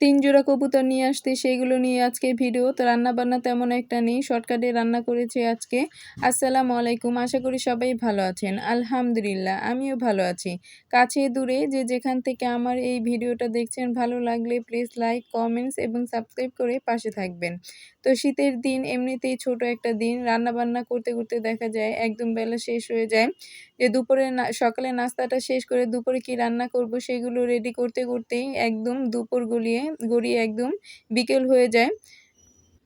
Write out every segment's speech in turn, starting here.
তিন জোড়া কবুতর নিয়ে আসতে সেইগুলো নিয়ে আজকে ভিডিও। তো রান্না বান্না তেমন একটা নেই, শর্টকাটে রান্না করেছি আজকে। আসসালামু আলাইকুম, আশা করি সবাই ভালো আছেন। আলহামদুলিল্লাহ, আমিও ভালো আছি। কাছে দূরে যে যেখান থেকে আমার এই ভিডিওটা দেখছেন, ভালো লাগলে প্লিজ লাইক, কমেন্টস এবং সাবস্ক্রাইব করে পাশে থাকবেন। তো শীতের দিন এমনিতেই ছোট একটা দিন রান্না বান্না করতে করতে দেখা যায় একদম বেলা শেষ হয়ে যায়। যে দুপুরে সকালে নাস্তাটা শেষ করে দুপুরে কি রান্না করব, সেগুলো রেডি করতে করতেই একদম দুপুর গলিয়ে গড়িয়ে একদম বিকেল হয়ে যায়।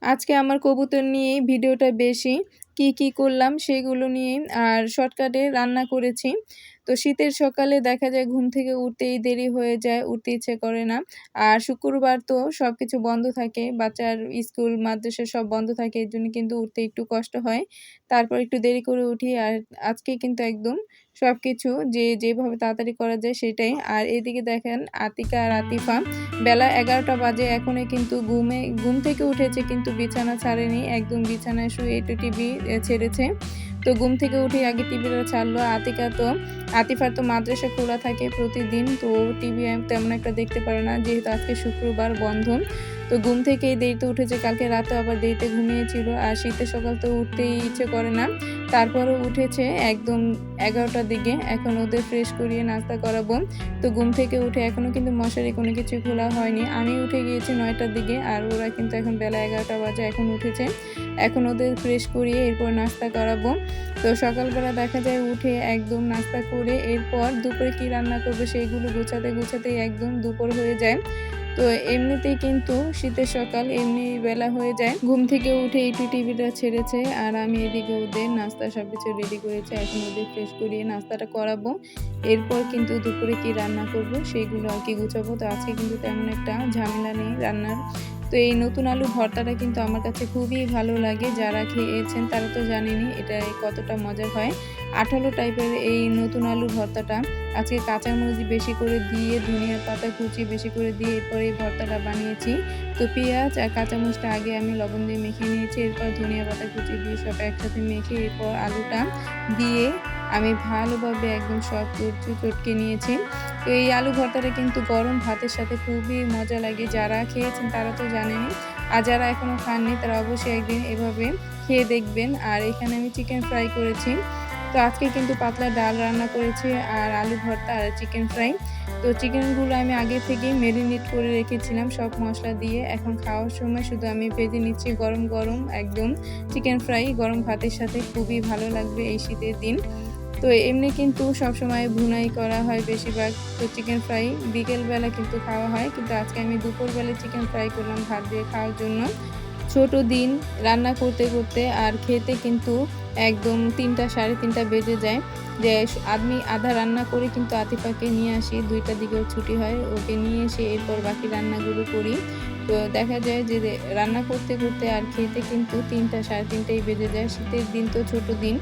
আজকে আমার কবুতর নিয়ে ভিডিওটা বেশি, কি কি করলাম সেগুলো নিয়ে আর শর্টকাটে রান্না করেছি। তো শীতের সকালে দেখা যায় ঘুম থেকে উঠতেই দেরি হয়ে যায়, উঠতে ইচ্ছে করে না। আর শুক্রবার তো সব কিছু বন্ধ থাকে, বাচ্চার স্কুল, মাদ্রাসা সব বন্ধ থাকে এর জন্য কিন্তু উঠতে একটু কষ্ট হয়। তারপর একটু দেরি করে উঠি আর আজকে কিন্তু একদম সব কিছু যে যেভাবে তাড়াতাড়ি করা যায় সেটাই। আর এদিকে দেখেন আতিকা আর আতিফা, বেলা এগারোটা বাজে এখনই কিন্তু ঘুমে, ঘুম থেকে উঠেছে কিন্তু বিছানা ছাড়েনি, একদম বিছানায় শুয়ে একটু টিভি ছেড়েছে। তো ঘুম থেকে উঠে আগে টিভিটা ছাড়লো। আতিকা তো, আতিফার তো মাদ্রাসা খোলা থাকে প্রতিদিন, তো টিভি তেমন একটা দেখতে পারে না, যেহেতু আজকে শুক্রবার বন্ধ। তো ঘুম থেকে দেরিতে উঠেছে। কালকে রাতে আবার দেরিতে ঘুমিয়েছিল। আর শীতের সকাল তো উঠতেই ইচ্ছে করে না। তারপরও উঠেছে একদম এগারোটার দিকে। এখন ওদের ফ্রেশ করিয়ে নাস্তা করাবো। তো ঘুম থেকে উঠে এখনও কিন্তু মশারি কোনো কিছু খোলা হয়নি। আমি উঠে গিয়েছি নয়টার দিকে। আর ওরা কিন্তু এখন বেলা এগারোটা বাজে, এখন উঠেছে। এখন ওদের ফ্রেশ করিয়ে এরপর নাস্তা করাবো। তো সকালবেলা দেখা যায় উঠে একদম নাস্তা করে এরপর দুপুরে কি রান্না করবে সেইগুলো গুছাতে গুছাতেই একদম দুপুর হয়ে যায়। তো এমনিতেই কিন্তু শীতের সকাল, এমনি বেলা হয়ে যায়। ঘুম থেকে উঠে এটি টিভিটা ছেড়েছে আর আমি এদিকে ওদের নাস্তা সব কিছু রেডি করেছি। এখন ওদের ফ্রেশ করিয়ে নাস্তাটা করাবো। এরপর কিন্তু দুপুরে কি রান্না করব, সেইগুলো আর কি গুছাবো। তো আজকে কিন্তু তেমন একটা ঝামেলা নেই রান্নার। তো এই নতুন আলু ভর্তাটা কিন্তু আমার কাছে খুবই ভালো লাগে। যারা খেয়েছেন তারা তো জানেনি এটা কতটা মজার হয়। আঠালো টাইপের এই নতুন আলু ভর্তাটা। আজকে কাঁচামরিচ বেশি করে দিয়ে, ধনিয়া পাতা কুচি বেশি করে দিয়ে এরপর এই ভর্তাটা বানিয়েছি। তো পেঁয়াজ আর কাঁচামরিচটা আগে আমি লবণ দিয়ে মেখে নিয়েছি, এরপর ধনিয়া পাতা কুচি দিয়ে সব একসাথে মেখে এরপর আলুটা দিয়ে আমি ভালোভাবে একদম সব চটকে নিয়েছি। তো এই আলু ভর্তাটা কিন্তু গরম ভাতের সাথে খুবই মজা লাগে। যারা খেয়েছেন তারা তো জানেনি আর যারা এখনও খাননি, তারা অবশ্যই একদিন এভাবে খেয়ে দেখবেন। আর এখানে আমি চিকেন ফ্রাই করেছি। তো আজকে কিন্তু পাতলা ডাল রান্না করেছি আর আলু ভর্তা আর চিকেন ফ্রাই তো চিকেনগুলো আমি আগে থেকেই মেরিনেট করে রেখেছিলাম সব মশলা দিয়ে। এখন খাওয়ার সময় শুধু আমি ভেজে নিচ্ছি গরম গরম একদম চিকেন ফ্রাই গরম ভাতের সাথে। খুবই ভালো লাগবে এই শীতের দিন। তো এমনি কিন্তু সবসময় ভুনাই করা হয় বেশিরভাগ। তো চিকেন ফ্রাই বিকেলবেলা কিন্তু খাওয়া হয়। কিন্তু আজকে আমি দুপুরবেলা চিকেন ফ্রাই করলাম ভাত দিয়ে খাওয়ার জন্য। ছোট দিন, রান্না করতে করতে আর খেতে কিন্তু একদম তিনটা সাড়ে তিনটা বেজে যায়। যে আমি আধা রান্না করে কিন্তু আতিফাকে নিয়ে আসি দুইটার দিকেও ছুটি হয়। ওকে নিয়ে এসে এরপর বাকি রান্নাগুলো করি। তো দেখা যায় যে রান্না করতে করতে আর খেতে কিন্তু তিনটা সাড়ে তিনটাই বেজে যায়। শীতের দিন তো ছোট দিন।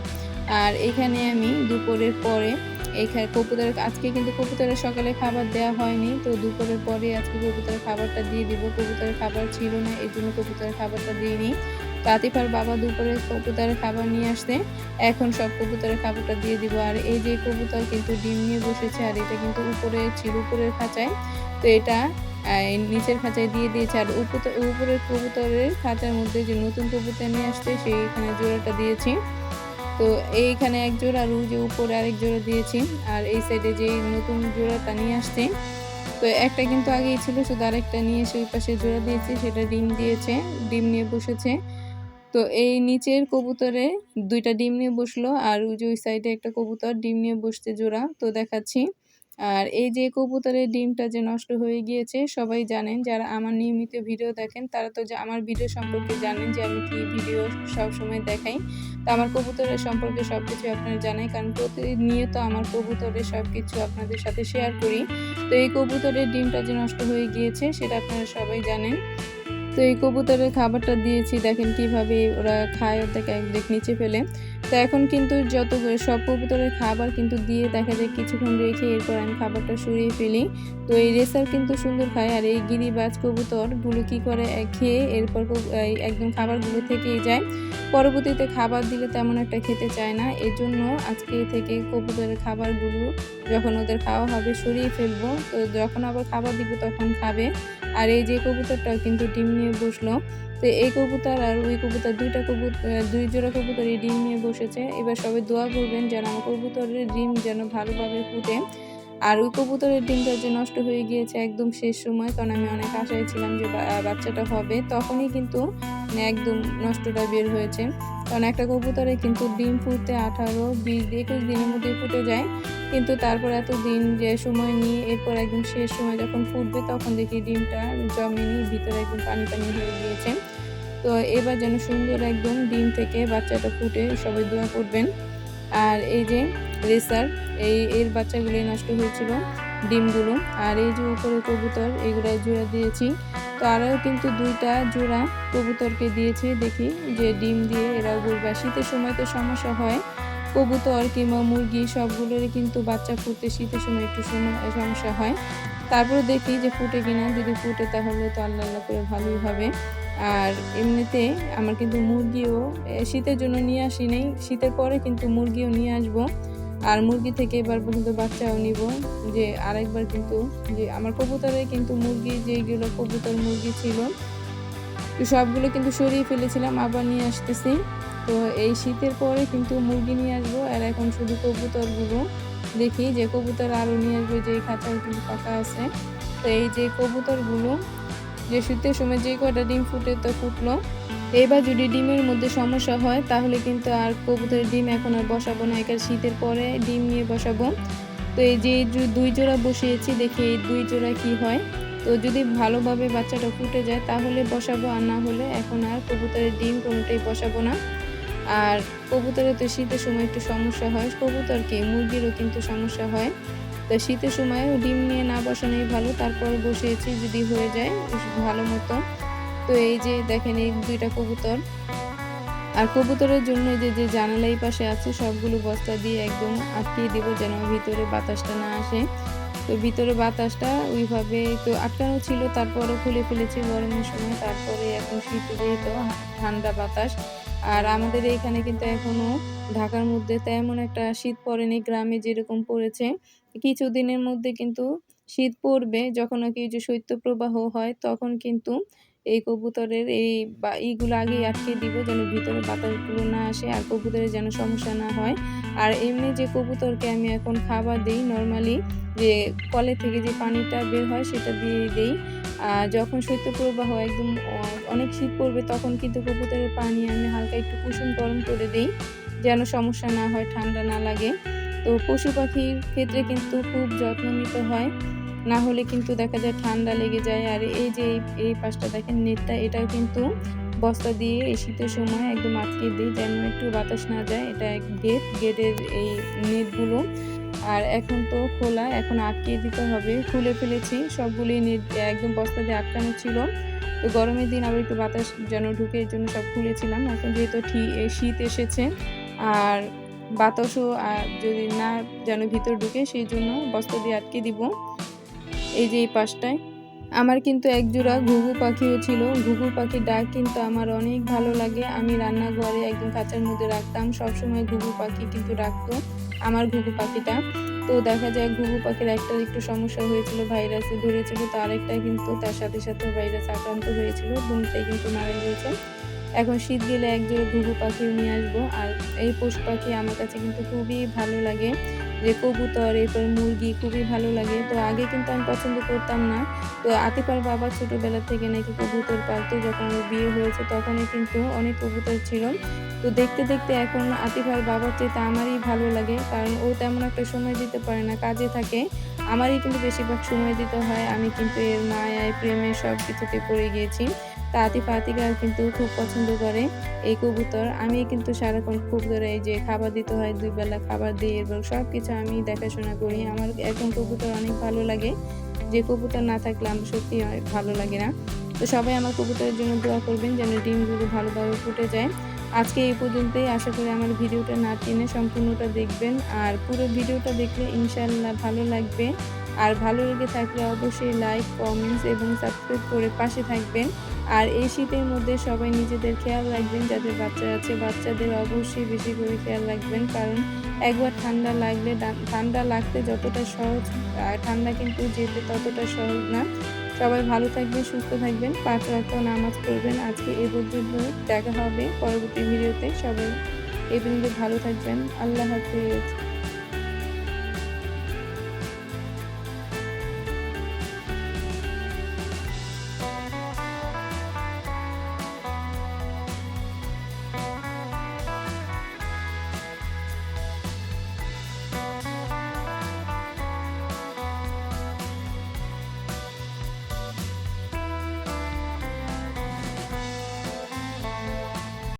আর এখানে আমি দুপুরের পরে এখানে কবুতরের আজকে কিন্তু কবুতরের সকালে খাবার দেওয়া হয়নি, তো দুপুরের পরে আজকে কবুতরের খাবারটা দিয়ে দিব। কবুতরের খাবার ছিল না, এই জন্য কবুতরের খাবারটা দিইনি। তো বাবা দুপুরে কবুতরের খাবার নিয়ে আসতে এখন সব কবুতরের খাবারটা দিয়ে দিব। আর এই যে কবুতর কিন্তু ডিম নিয়ে বসেছে, আর এটা কিন্তু উপরে ছিল, উপরের খাঁচায়। তো এটা নিচের খাঁচায় দিয়ে দিয়েছে। আর উপরের কবুতরের খাঁচার মধ্যে যে নতুন কবুতর নিয়ে আসতে সেইখানে জোড়াটা দিয়েছি। তো এইখানে এক জোড়া আর যে উপরে আরেক জোড়া দিয়েছি, আর এই সাইডে যে নতুন জোড়া তা নিয়ে আসছি। তো একটা কিন্তু আগেই ছিল, শুধু আরেকটা নিয়ে এসে ওই পাশে জোড়া দিয়েছি, সেটা ডিম দিয়েছে, ডিম নিয়ে বসেছে। তো এই নিচের কবুতরে দুইটা ডিম নিয়ে বসল, আর ওই যে ওই সাইডে একটা কবুতর ডিম নিয়ে বসতে জোড়া। তো দেখাচ্ছি আর এই যে কবুতরের ডিমটা যে নষ্ট হয়ে গিয়েছে, সবাই জানেন, যারা আমার নিয়মিত ভিডিও দেখেন, তারা তো যে আমার ভিডিও সম্পর্কে জানেন যে আমি কি ভিডিও সব সময় দেখাই। তো আমার কবুতরের সম্পর্কে সব কিছু আপনারা জানাই কারণ প্রতিনিয়ত আমার কবুতরের সব কিছু আপনাদের সাথে শেয়ার করি। তো এই কবুতরের ডিমটা যে নষ্ট হয়ে গিয়েছে, সেটা আপনারা সবাই জানেন। তো এই কবুতরের খাবারটা দিয়েছি, দেখেন কীভাবে ওরা খায় ওদেরকে একদিক নিচে ফেলে। তো এখন কিন্তু যত সব কবুতরের খাবার কিন্তু দিয়ে দেখা যায় কিছুক্ষণ রেখে এরপর আমি খাবারটা সরিয়ে ফেলি। তো এই রেসার কিন্তু সুন্দর খায় আর এই গিরিবাজ কবুতরগুলো কী করে খেয়ে এরপর একদম খাবারগুলো থেকেই যায়। পরবর্তীতে খাবার দিলে তেমন একটা খেতে চায় না। এর জন্য আজকে থেকে কবুতরের খাবারগুলো যখন ওদের খাওয়া হবে সরিয়ে ফেলব। তো যখন আবার খাবার দিব তখন খাবে। আর এই যে কবুতরটাও কিন্তু ডিম নিয়ে বসল। তো এই কবুতর আর ওই কবুতর, দুইটা কবুতর দুই জোড়া কবুতর এই ডিম নিয়ে বসেছে। এবার সবাই দোয়া করবেন যেন আমার কবুতরের ডিম যেন ভালোভাবে ফুটে। আর ওই কবুতরের ডিমটা যে নষ্ট হয়ে গিয়েছে একদম শেষ সময়, কারণ আমি অনেক আশায় ছিলাম যে বাচ্চাটা হবে, তখনই কিন্তু একদম নষ্টটা বের হয়েছে। কারণ একটা কবুতরে কিন্তু ডিম ফুটতে আঠারো বিশ একুশ দিনের মধ্যে ফুটে যায়। কিন্তু তারপর এত দিন যে সময় নিয়ে এরপর একদম শেষ সময় যখন ফুটবে, তখন দেখি ডিমটা জমেনি ভিতরে একদম পানি পানি হয়ে গিয়েছে। তো এবার যেন সুন্দর একদম ডিম থেকে বাচ্চাটা ফুটে সবাই দোয়া করবেন। আর এই যে রেসার, এই এর বাচ্চাগুলি নষ্ট হয়েছিল, ডিমগুলো। আর এই যে উপরে কবুতর এগুলো জোড়া দিয়েছি। তো আরও কিন্তু দুইটা জোড়া কবুতরকে দিয়েছি, দেখি যে ডিম দিয়ে বলবে আর শীতের সময় তো সমস্যা হয়। কবুতর কিংবা মুরগি সবগুলোরই কিন্তু বাচ্চা ফুটতে শীতের সময় একটু সমস্যা হয়। তারপরে দেখি যে ফুটে কিনা, যদি ফুটে তাহলে তো আল্লাহ আল্লাহ করে ভালোই হবে। আর এমনিতে আমার কিন্তু মুরগিও শীতের জন্য নিয়ে আসি নেই। শীতের পরে কিন্তু মুরগিও নিয়ে আসব। আর মুরগি থেকে এবার পর্যন্ত বাচ্চাও নিব। যে আরেকবার কিন্তু, যে আমার কবুতরে কিন্তু মুরগি যেগুলো কবুতর মুরগি ছিল, তো সবগুলো কিন্তু সরিয়ে ফেলেছিলাম, আবার নিয়ে আসতেছি। তো এই শীতের পরে কিন্তু মুরগি নিয়ে আসব। আর এখন শুধু কবুতরগুলো দেখি, যে কবুতর আরও নিয়ে আসব যে কিন্তু ফাঁকা আছে। তো এই যে কবুতরগুলো যে শীতের সময় যে কটা ডিম ফুটে তো ফুটলো। এবার যদি ডিমের মধ্যে সমস্যা হয়, তাহলে কিন্তু আর কবুতরের ডিম এখন আর বসাবো না। এখানে শীতের পরে ডিম নিয়ে বসাবো। তো এই যে দুই জোড়া বসিয়েছি, দেখি এই দুই জোড়া কি হয়। তো যদি ভালোভাবে বাচ্চাটা ফুটে যায়, তাহলে বসাবো। আর না হলে এখন আর কবুতরের ডিম কোনোটাই বসাবো না। আর কবুতরে তো শীতের সময় একটু সমস্যা হয়। কবুতরকে মুরগিরও কিন্তু সমস্যা হয়। তো শীতের সময় ডিম নিয়ে না বসানোই ভালো। তারপর বসিয়েছি যদি হয়ে যায় ভালো মতো তো এই যে দেখেন, এই দুইটা কবুতর। আর কবুতরের জন্য যে যে জানালাই পাশে আছে, সবগুলো বস্তা দিয়ে একদম আটকিয়ে দিব যেন ভিতরে বাতাসটা না আসে। তো ভিতরে বাতাসটা ওইভাবে তো আটকানো ছিল তারপরে খুলে ফেলেছি গরমের সময়। তারপরে এখন শীত যেহেতু, ঠান্ডা বাতাস। আর আমাদের এখানে কিন্তু এখনও ঢাকার মধ্যে তেমন একটা শীত পড়েনি, গ্রামে যেরকম পড়েছে। কিছুদিনের মধ্যে কিন্তু শীত পড়বে, যখন নাকি এই যে শৈত্যপ্রবাহ হয়, তখন কিন্তু এই কবুতরের এই বা, এইগুলো আগেই আটকে দিব যেন ভিতরে বাতাসগুলো না আসে আর কবুতরের যেন সমস্যা না হয়। আর এমনি যে কবুতরকে আমি এখন খাবার দিই নর্মালি যে কলে থেকে যে পানিটা বের হয় সেটা দিয়ে দিই। আর যখন শৈত্যপ্রবাহ একদম অনেক শীত পড়বে, তখন কিন্তু কবুতরের পানি আমি হালকা একটু কুসুম গরম করে দিই, যেন সমস্যা না হয়, ঠান্ডা না লাগে। তো পশু পাখির ক্ষেত্রে কিন্তু খুব যত্ন নিতে হয়। না হলে কিন্তু দেখা যায় ঠান্ডা লেগে যায়। আর এই যে এই- পাশটা দেখেন নেটটা এটাও কিন্তু বস্তা দিয়ে এই শীতের সময় একদম আটকে দিই যেন একটু বাতাস না যায়। এটা এক গেট, গেটের এই নেটগুলো। আর এখন তো খোলা, এখন আটকে দিতে হবে। খুলে ফেলেছি সবগুলি নেট একদম বস্তা দিয়ে আটকানো ছিল। তো গরমের দিন আবার একটু বাতাস যেন ঢুকে এর জন্য সব খুলেছিলাম। এখন যেহেতু শীত এসেছে। আর বাতাসও যদি না যেন ভিতর ঢুকে, সেই জন্য বস্তা দিয়ে আটকে দিব। এই যে এই পাশটায়। আমার কিন্তু এক জোড়া ঘুঘু পাখিও ছিল। ঘুঘু পাখির ডাক কিন্তু আমার অনেক ভালো লাগে। আমি রান্নাঘরে একদম কাঁচার মধ্যে রাখতাম। সবসময় ঘুঘু পাখি কিন্তু ডাকতো আমার ঘুঘু পাখিটা। তো দেখা যায় ঘুঘু পাখির একটা একটু সমস্যা হয়েছিল ভাইরাসে ধরেছিল। তো আরেকটা কিন্তু তার সাথে সাথে ভাইরাস আক্রান্ত হয়েছিল। দুটাই কিন্তু মারা গিয়েছে। এখন শীত গেলে এক জোড়া ঘুঘু পাখিও নিয়ে আসব। আর এই পশু পাখি আমার কাছে কিন্তু খুবই ভালো লাগে। যে কবুতর, এরপর মুরগি খুবই ভালো লাগে। তো আগে কিন্তু আমি পছন্দ করতাম না। তো আতিফার বাবা ছোটবেলা থেকে নাকি কবুতর পালতো। যখন ওর বিয়ে হয়েছে তখনই কিন্তু অনেক কবুতর ছিল। তো দেখতে দেখতে এখন আতিফার বাবার চেয়ে আমারই ভালো লাগে। কারণ ও তেমন একটা সময় দিতে পারে না, কাজে থাকে। আমারই কিন্তু বেশিরভাগ সময় দিতে হয়। আমি কিন্তু এর মায়ায়, প্রেমে সব কিছুতে পড়ে গিয়েছি। তা আতিফা কিন্তু খুব পছন্দ করে এই কবুতর। আমি কিন্তু সারাক্ষণ কবুতর এই যে খাবার দিতে হয়, দুই বেলা খাবার দিই এবং সব কিছু আমি দেখাশোনা করি। আমার এখন কবুতর অনেক ভালো লাগে। যে কবুতর না থাকলে আমার সত্যি ভালো লাগে না। তো সবাই আমার কবুতরের জন্য দোয়া করবেন যেন ডিমগুলো ভালোভাবে ফুটে যায়। আজকে এই পর্যন্তই। আশা করি আমার ভিডিওটা না টেনে সম্পূর্ণটা দেখবেন। আর পুরো ভিডিওটা দেখলে ইনশাল্লাহ ভালো লাগবে। আর ভালো লেগে থাকলে অবশ্যই লাইক কমেন্টস এবং সাবস্ক্রাইব করে পাশে থাকবেন। আর এই শীতের মধ্যে সবাই নিজেদের খেয়াল রাখবেন, যাদের বাচ্চা আছে, বাচ্চাদের অবশ্যই বেশি করে খেয়াল রাখবেন। কারণ একবার ঠান্ডা লাগলে, ঠান্ডা লাগতে যতটা সহজ ঠান্ডা কিন্তু যেতে ততটা সহজ না। সবাই ভালো থাকবেন, সুস্থ থাকবেন। পাঁচ রাত্র নামাজ পড়বেন। আজকে এ পর্যন্ত দেখা হবে পরবর্তী ভিডিওতে। সবাই এই পর্যন্ত ভালো থাকবেন। আল্লাহ হাফিজ।